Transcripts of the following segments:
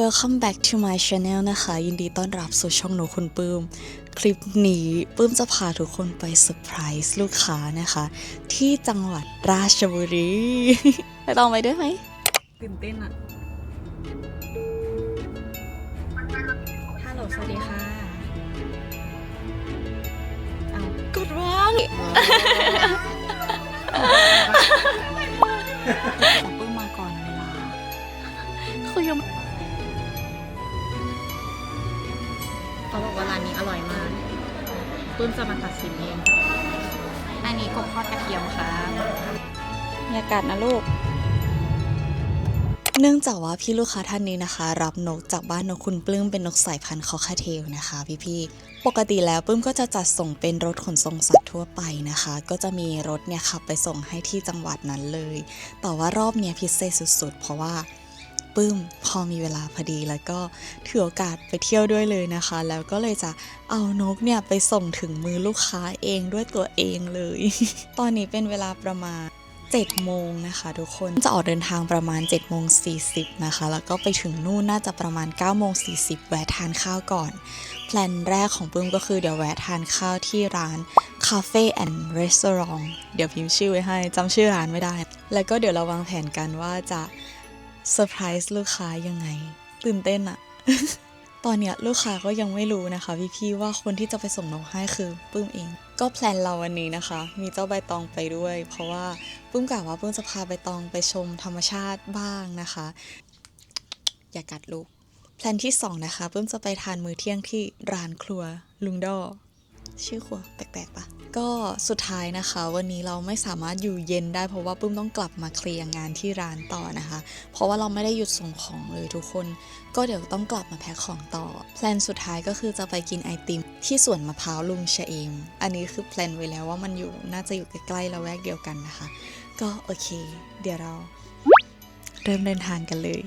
Welcome back to my channel นะคะ ยินดีต้อนรับสู่ช่องหนูคุณปื้ม คลิปนี้ปื้มจะพาทุกคนไปเซอร์ไพรส์ลูกค้านะคะ ที่จังหวัดราชบุรี ไปลองไปด้วยไหมตื่นเต้นอะฮัลโหลสวัสดีค่ะเอากดว่าง ตุ้นจะมาตัดสินเอง อันนี้กบทอดกระเทียมค่ะมีอากาศนะลูกเนื่องจากว่าพี่ลูกค้าท่านนี้นะคะ รับนกจากบ้านนกคุณปลื้มเป็นนกสายพันธุ์คอคาเทลนะคะพี่ๆปกติแล้วปลื้มก็จะจัดส่งเป็นรถขนส่งสัตว์ทั่วไปนะคะ ก็จะมีรถเนี่ยขับไปส่งให้ที่จังหวัดนั้นเลย แต่ว่ารอบเนี้ยพิเศษสุดๆ เพราะว่า ปื้มพอมีเวลาพอดีแล้วก็ถือโอกาสไปเที่ยวด้วยเลยนะคะ แล้วก็เลยจะเอานกเนี่ยไปส่งถึงมือลูกค้าเองด้วยตัวเองเลย ตอนนี้เป็นเวลาประมาณ7โมงนะคะทุกคนจะออกเดินทางประมาณ7โมง40นะคะ แล้วก็ไปถึงนู่นน่าจะประมาณ9โมง40แวะทานข้าวก่อน แพลนแรกของปึ้มก็คือเดี๋ยวแวะทานข้าวที่ร้าน Cafe and Restaurant เดี๋ยวพิมพ์ชื่อไว้ให้จำชื่อร้านไม่ได้ แล้วก็เดี๋ยวเราวางแผนกันว่าจะ เซอร์ไพรส์ลูกค้ายังไง ตื่นเต้นอะตอนเนี้ยลูกค้าก็ยังไม่รู้นะคะพี่ๆว่าคนที่จะไปส่งนกให้คือปื้มเอง ก็แพลนเราวันนี้นะคะ มีเจ้าใบตองไปด้วย เพราะว่าปื้มกะว่าปื้มจะพาใบตองไปชมธรรมชาติบ้างนะคะ อย่ากัดลูกแพลนที่สองนะคะปื้มจะไปทานมื้อเที่ยงที่ร้านครัวลุงดอ ชื่อครัวแปลกๆปะก็สุดท้ายนะคะ วันนี้เราไม่สามารถอยู่เย็นได้เพราะว่าปื้มต้องกลับมาเคลียร์งานที่ร้านต่อนะคะ เพราะว่าเราไม่ได้หยุดส่งของเลยทุกคน ก็เดี๋ยวต้องกลับมาแพ็คของต่อแพลนสุดท้ายก็คือจะไปกินไอติม ที่สวนมะพร้าวลุงชเอมอันนี้คือแพลนไว้แล้วว่ามันอยู่น่าจะอยู่ใกล้ๆละแวกเดียวกันนะคะ ก็โอเค เดี๋ยวเราเริ่มเดินทางกันเลย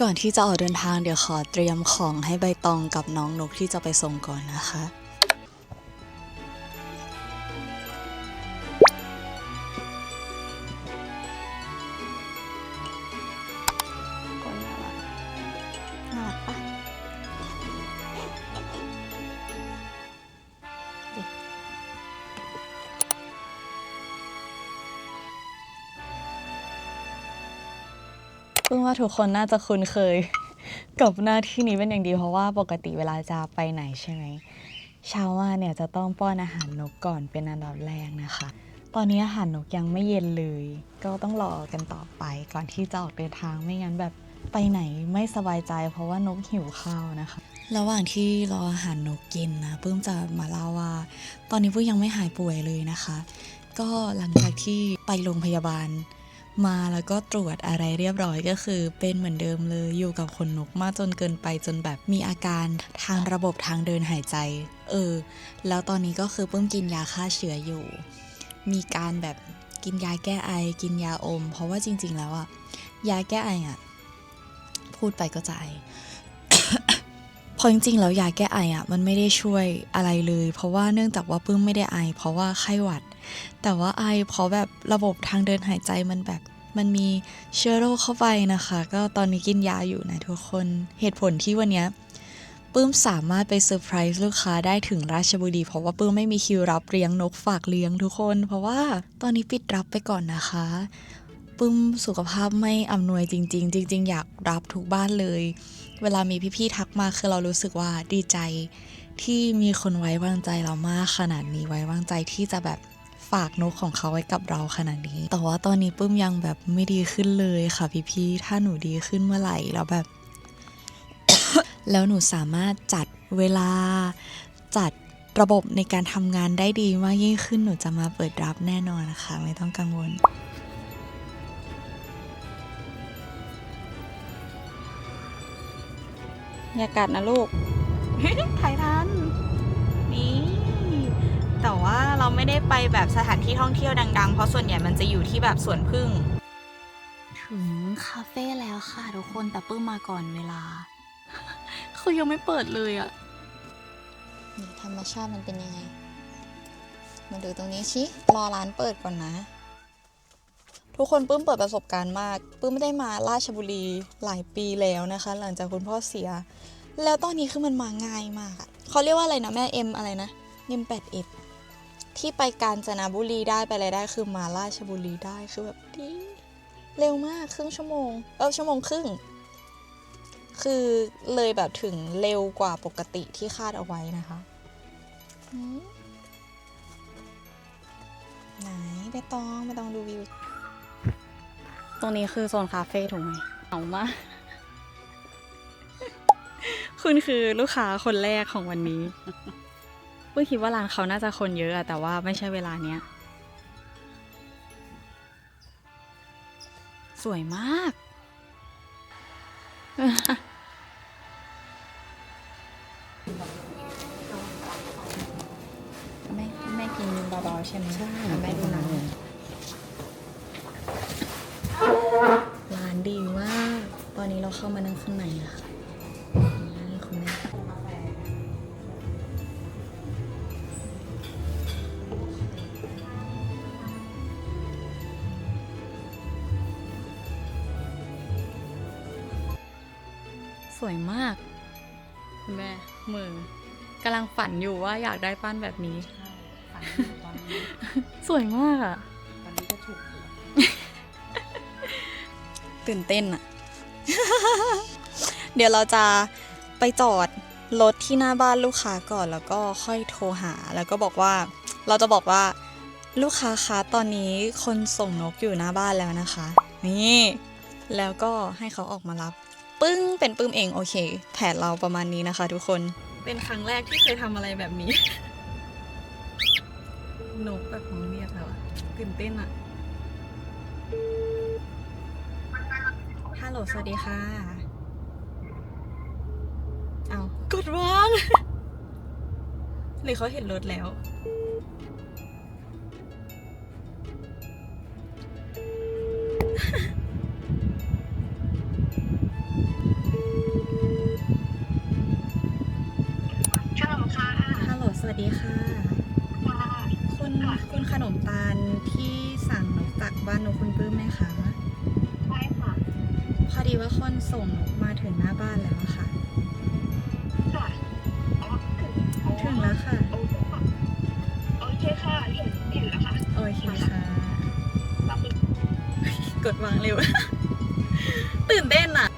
ก่อนที่จะออกเดินทางเดี๋ยวขอเตรียมของให้ใบตองกับน้องนกที่จะไปส่งก่อนนะคะ เพิ่งว่าทุกคนน่าจะคุ้นเคย กับหน้าที่นี้เป็นอย่างดีเพราะว่าปกติเวลาจะไปไหนใช่ไหมเช้ามาเนี่ยจะต้องป้อนอาหารนกก่อนเป็นอันดับแรกนะคะ ตอนนี้อาหารนกยังไม่เย็นเลย ก็ต้องรอกันต่อไปก่อนที่จะออกเดินทางไม่งั้นแบบไปไหนไม่สบายใจ เพราะว่านกหิวข้าวนะคะ ระหว่างที่รออาหารนกกินนะปื้มจะมาเล่าว่า ตอนนี้ปื้มยังไม่หายป่วยเลยนะคะ ก็หลังจากที่ไปโรงพยาบาล มาแล้วก็ตรวจอะไรเรียบร้อยก็คือ เป็นเหมือนเดิมเลยอยู่กับขนนกมากจนเกินไปจนแบบมีอาการทางระบบทางเดินหายใจ เออ แล้วตอนนี้ก็คือเพิ่งกินยาฆ่าเชื้ออยู่ มีการแบบกินยาแก้ไอ กินยาอม เพราะว่าจริง ๆ แล้วอะยาแก้ไออะพูดไปก็จะไอ พราะจริงๆแล้วยาแก้ไออะมันไม่ได้ช่วยอะไรเลย เพราะว่าเนื่องจากว่าปื้มไม่ได้ไอ เพราะว่าไข้หวัด แต่ว่าไอเพราะแบบระบบทางเดินหายใจมันแบบมันมีเชื้อโรคเข้าไปนะคะ ก็ตอนนี้กินยาอยู่นะทุกคนเหตุผลที่วันนี้ปื้มสามารถไปเซอร์ไพรส์ลูกค้าได้ถึงราชบุรี เพราะว่าปื้มไม่มีคิวรับเลี้ยงนกฝากเลี้ยงทุกคน เพราะว่าตอนนี้ปิดรับไปก่อนนะคะ ปื้มสุขภาพไม่อำนวยจริง ๆ จริง ๆ อยากรับทุกบ้านเลย เวลามีพี่ๆทักมาคือเรารู้สึกว่าดีใจ ที่มีคนไว้วางใจเรามากขนาดนี้ไว้วางใจที่จะแบบฝากนกของเขาไว้กับเราขนาดนี้ แต่ว่าตอนนี้ปื้มยังแบบไม่ดีขึ้นเลยค่ะพี่ๆถ้าหนูดีขึ้นเมื่อไหร่แล้วแบบ แล้วหนูสามารถจัดเวลาจัดระบบในการทำงานได้ดีมากยิ่งขึ้นหนูจะมาเปิดรับแน่นอนนะคะ ไม่ต้องกังวล อย่ากัดนะลูกไทยทัน นี่ แต่ว่าเราไม่ได้ไปแบบสถานที่ท่องเที่ยวดัง ๆ เพราะส่วนใหญ่มันจะอยู่ที่แบบสวนพึ่ง ถึงคาเฟ่แล้วค่ะทุกคนแต่ปื้มมาก่อนเวลาคือยังไม่เปิดเลยอะนี่ธรรมชาติมันเป็นยังไง มาดูตรงนี้ชิรอร้านเปิดก่อนนะ ทุกคนปื้มเปิดประสบการณ์มากปื้มไม่ได้มาราชบุรีหลายปีแล้วนะคะ หลังจากคุณพ่อเสีย แล้วตอนนี้คือมันมาง่ายมากเขาเรียกว่าอะไรนะแม่เอ็มอะไรนะเอ็มแปดเอ็ดที่ไปกาญจนบุรีได้ไปอะไรได้คือมาราชบุรีได้คือแบบดีเร็วมากครึ่งชั่วโมงเออชั่วโมงครึ่ง คือเลยแบบถึงเร็วกว่าปกติที่คาดเอาไว้นะคะไหนไปตองไปตองดูวิว ตรงนี้คือโซนคาเฟ่ถูกไหมเอามากคุณคือลูกค้าคนแรกของวันนี้เพิ่งคิดว่าร้านเขาน่าจะคนเยอะอะแต่ว่าไม่ใช่เวลาเนี้ย สวยมากแม่แม่กินเบาๆใช่ไหมใช่แม่ดูนะร้านดีมาก ต อนนี้เราเข้ามานั่งข้างในนะคะนี่คุณแม่สวยมาก คุณแม่มือกำลังฝันอยู่ว่าอยากได้ปั้นแบบนี้ ฝันอยู่ตอนนี้สวยมากอะตอนนี้ก็ถูกอยู่ตื่นเต้นอะ เดี๋ยวเราจะไปจอดรถที่หน้าบ้านลูกค้าก่อนแล้วก็ค่อยโทรหา แล้วก็บอกว่า เราจะบอกว่าลูกค้าคะตอนนี้คนส่งนกอยู่หน้าบ้านแล้วนะคะ นี่ แล้วก็ให้เขาออกมารับ ปึ้งเป็นปึ้มเองโอเค แผนเราประมาณนี้นะคะ ทุกคนเป็นครั้งแรกที่เคยทำอะไรแบบนี้ นกแบบน้องเรียกแล้วตื่นเต้นอะ ลโหลสวัสดีค่ะ เอากดวาง หรือเขาเห็นรถแล้วฮัลโหลค่ะฮัลโหล สวัสดีค่ะ คุณ คุณขนมตาลที่สั่งนกจากบ้านนกคุณปลื้มไหมคะใช่ค่ะพ อดีว่าคนส่งนกมาถึงหน้าบ้านแล้วอะค่ะจ้ะอ๋อถึงถึงแล้วค่ะ โอเคค่ะ เห็นเห็นแล้วค่ะ โอเคค่ะรับผิดกดวางเร็ว ตื่นเต้นอะ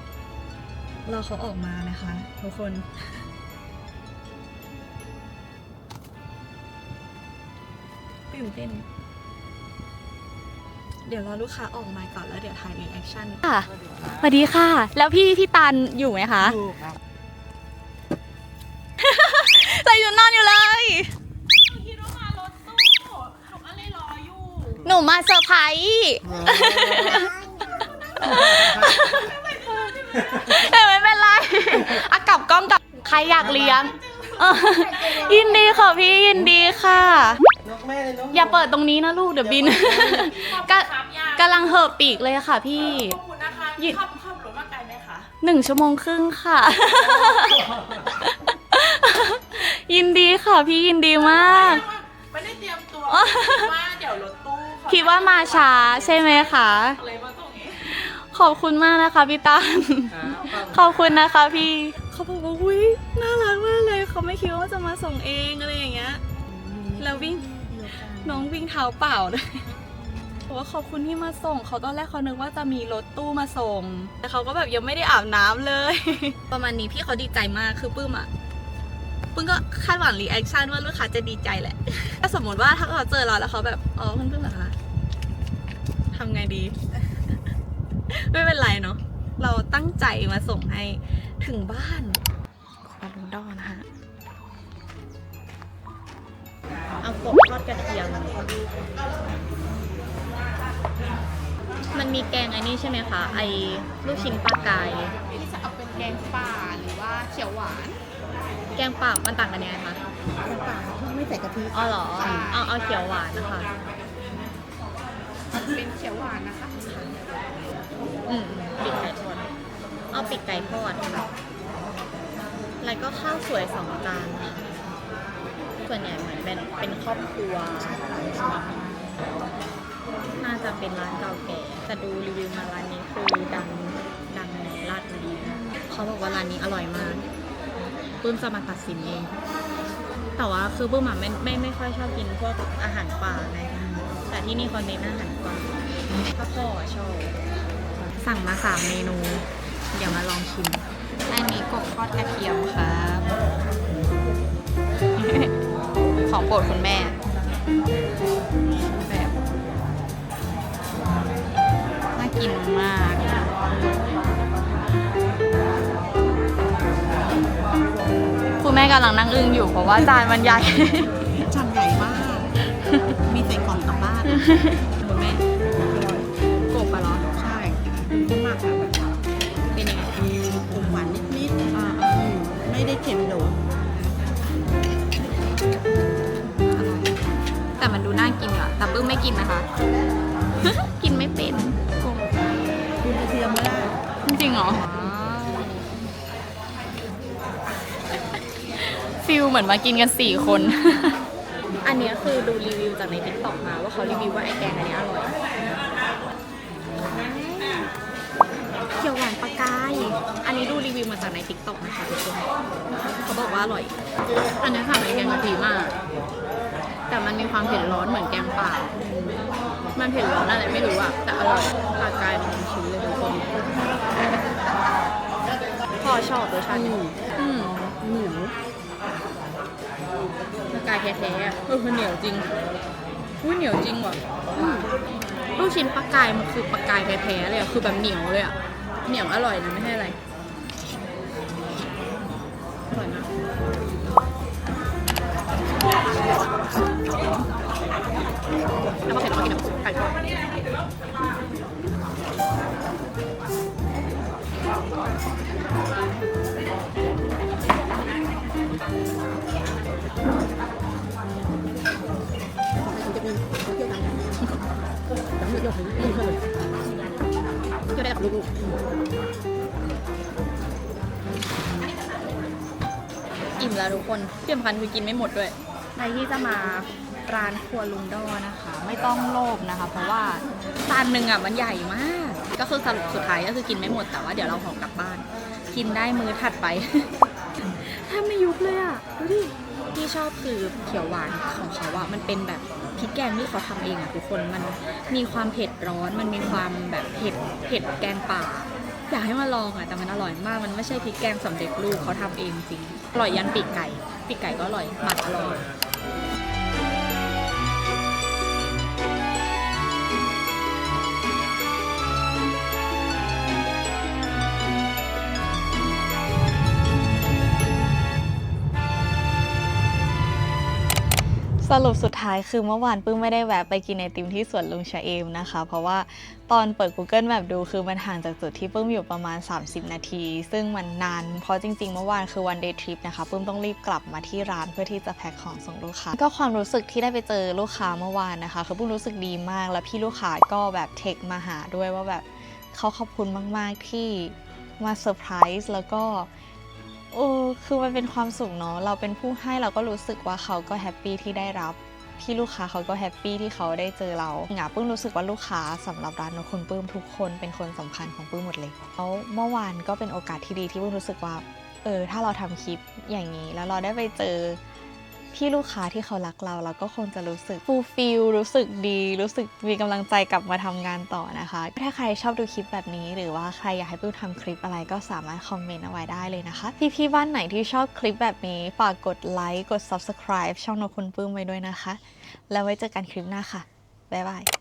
รอเขาออกมานะคะ ทุกคนตื่นเต้น เดี๋ยวรอลูกค้าออกมาก่อนแล้วเดี๋ยวถ่ายรีแอคชั่นค่ะสวัสดีค่ะ แล้วพี่พี่ตันอยู่ไหมคะถูกครับใส่ชุดนอนอยู่เลยหนูมาเซอร์ไพรส์แต่ไม่เป็นไรอากลับกล้องกลับใครอยากเลี้ยงเออยินดีค่ะพี่ยินดีค่ะ นกแม่เลยนกอย่าเปิดตรงนี้นะลูกเดี๋ยวบินกะ กำลังเห่อะปีกเลยค่ะพี่ ขอบคุณนะคะหยิบ ขับขับรถมาไกลไหมคะ หนึ่งชั่วโมงครึ่งค่ะ ยินดีค่ะพี่ยินดีมาก ไม่ได้เตรียมตัวคิดว่าเดี๋ยวรถตู้เขคิดว่ามาช้าใช่ไหมคะ เลยมาตรงนี้ขอบคุณมากนะคะพี่ตันขอบคุณนะคะพี่เขาบอกว่าอุ้ยน่ารักมากเลยเขาไม่คิดว่าจะมาส่งเองอะไรอย่างเงี้ยแล้ววิ่งน้องวิ่งเท้าเปล่าเลย บอกว่าขอบคุณที่มาส่ง เขาตอนแรกเขานึกว่าจะมีรถตู้มาส่ง แต่เขาก็แบบยังไม่ได้อาบน้ำเลย ประมาณนี้พี่เขาดีใจมากคือปื้มอะปื้มก็คาดหวังรีแอคชั่นว่าลูกค้าจะดีใจแหละ ถ้าสมมติว่าถ้าเขาเจอเราแล้วเขาแบบอ๋อเพื่อนๆเหรอคะทำไงดี ไม่เป็นไรเนาะเราตั้งใจมาส่งให้ถึงบ้านควาลูดอนะฮะเอากบทอดกระเทียม มันมีแกงไอ้นี่ใช่ไหมคะ ไอ้ลูกชิ้นปลากายพี่จะเอาเป็นแกงป่าหรือว่าเขียวหวานแกงป่ามันต่างกันยังไงคะน้ำปลาที่ไม่ใส่กะทิอ๋อเหรอ เอาเอาเขียวหวานนะคะเป็นเขียวหวานนะคะอืมปีกไก่ทอด เอาปีกไก่ทอดค่ะ แล้วก็ข้าวสวยสองจานค่ะส่วนใหญ่เหมือนเป็นเป็นครอบครัว น่าจะเป็นร้านเก่าแก่ แต่ดูรีวิวมาร้านนี้คือดังดังในลาดบุรีนะเขาบอกว่าร้านนี้อร่อยมากปื้มจะมาตัดสินเอง แต่ว่าคือปื้มอะไม่ไม่ไม่ค่อยชอบกินพวกอาหารป่าไงแต่ที่นี่เขาเน้นอาหารป่าถ้าพ่อชอบ สั่งมาสามเมนู เดี๋ยวมาลองชิม อันนี้กบทอดกระเทียมครับของโปรดคุณแม่ กินมากคุณแม่กำลังนั่งอึ้งอยู่เพราะว่าจานมันใหญ่ จานใหญ่มาก มีใส่กล่องกลับบ้านคุณแม่กบอะเหรอใช่คุ้มมากค่ะแบบเป็นยังไงมีอมหวานนิดๆอ่าอืมไม่ได้เค็มโดดๆอร่อยแต่มันดูน่ากินอะแต่ปื้มไม่กินนะคะ กินไม่เป็น ริงเหรอฟิลเหมือนมากินกันสี่คน อันเนี้ยคือดูรีวิวจากในติ๊กต็อกมาว่าเขารีวิวว่าไอแกงอันนี้อร่อยเขียวหวานปลากาย อันนี้ดูรีวิวมาจากในติ๊กต็อกนะคะทุกคนเขาบอกว่าอร่อย อันนี้ค่ะเป็นแกงกะทิมาก แต่มันมีความเผ็ดร้อนเหมือนแกงป่า มันเผ็ดร้อนอะไรไม่รู้อะแต่อร่อยปลากายเป็นชิ้นเลยทุกคน พ่อชอบรสชาตินี้อืมเหนียวปลากายแท้ๆอะเออเหนียวจริงอุ้ยเหนียวจริงว่ะอืมลูกชิ้นปลากายมันคือปลากายแท้ๆเลยอะคือแบบเหนียวเลยอะเหนียวอร่อยนะไม่ใช่อะไรอร่อยมากแล้วก็เผ็ดร้อนกินกับไก่ทอด จะได้กับลูกอิ่มแล้วทุกคนเที่สำคัญคือกินไม่หมดด้วย ใครที่จะมาร้านครัวลุงดอนะคะ ไม่ต้องโลภนะคะ เพราะว่าจานหนึ่งอะมันใหญ่มาก ก็คือสรุปสุดท้ายก็คือกินไม่หมดแต่ว่าเดี๋ยวเราห่อกลับบ้าน กินได้มื้อถัดไปแทบไม่ยุบเลยอะดูดิที่ชอบคือเขียวหวานของเขาอะมันเป็นแบบพริกแกงที่เขาทำเองอะทุกคนมันมีความเผ็ดร้อนมันมีความแบบเผ็ดเผ็ดแกงป่าอยากให้มาลองอะแต่มันอร่อยมากมันไม่ใช่พริกแกงสำเร็จรูปเขาทำเองจริงอร่อยยันปีกไก่ปีกไก่ก็อร่อยหมักอร่อย รุปสุดท้ายคือเมื่อวานปื้มไม่ได้แวะไปกินไอติมที่สวนลุงชะเอมนะคะ เพราะว่าตอนเปิด Google Map ดูคือมันห่างจากจุดที่ปื้มอยู่ประมาณ 30 นาที ซึ่งมันนาน เพราะจริงๆ เมื่อวานคือวันเดย์ทริปนะคะปื้มต้องรีบกลับมาที่ร้านเพื่อที่จะแพ็คของส่งลูกค้า ก็ความรู้สึกที่ได้ไปเจอลูกค้าเมื่อวานนะคะคือปื้มรู้สึกดีมาก แล้วพี่ลูกค้าก็แบบเทคมาหาด้วยว่าแบบเขาขอบคุณมาก ๆที่มาเซอร์ไพรส์แล้วก็ โอ้คือมันเป็นความสุขเนาะเราเป็นผู้ให้เราก็รู้สึกว่าเขาก็แฮปปี้ที่ได้รับพี่ลูกค้าเขาก็แฮปปี้ที่เขาได้เจอเราหงาปื้มรู้สึกว่าลูกค้าสำหรับร้านนคุณปื้มทุกคนเป็นคนสำคัญของปื้มหมดเลยแล้วเมื่อวานก็เป็นโอกาสที่ดีที่ปื้มรู้สึกว่าเออถ้าเราทำคลิปอย่างนี้แล้วเราได้ไปเจอ พี่ลูกค้าที่เขารักเราเราก็คงจะรู้สึกฟูลฟิลรู้สึกดี รู้สึกมีกำลังใจกลับมาทำงานต่อนะคะ ถ้าใครชอบดูคลิปแบบนี้ หรือว่าใครอยากให้ปื้มทำคลิปอะไรก็สามารถคอมเมนต์เอาไว้ได้เลยนะคะ พี่ๆบ้านไหนที่ชอบคลิปแบบนี้ฝากกดไลค์กด subscribe ช่องนกคุณปื้มไว้ด้วยนะคะ แล้วไว้เจอกันคลิปหน้าค่ะบ๊ายบาย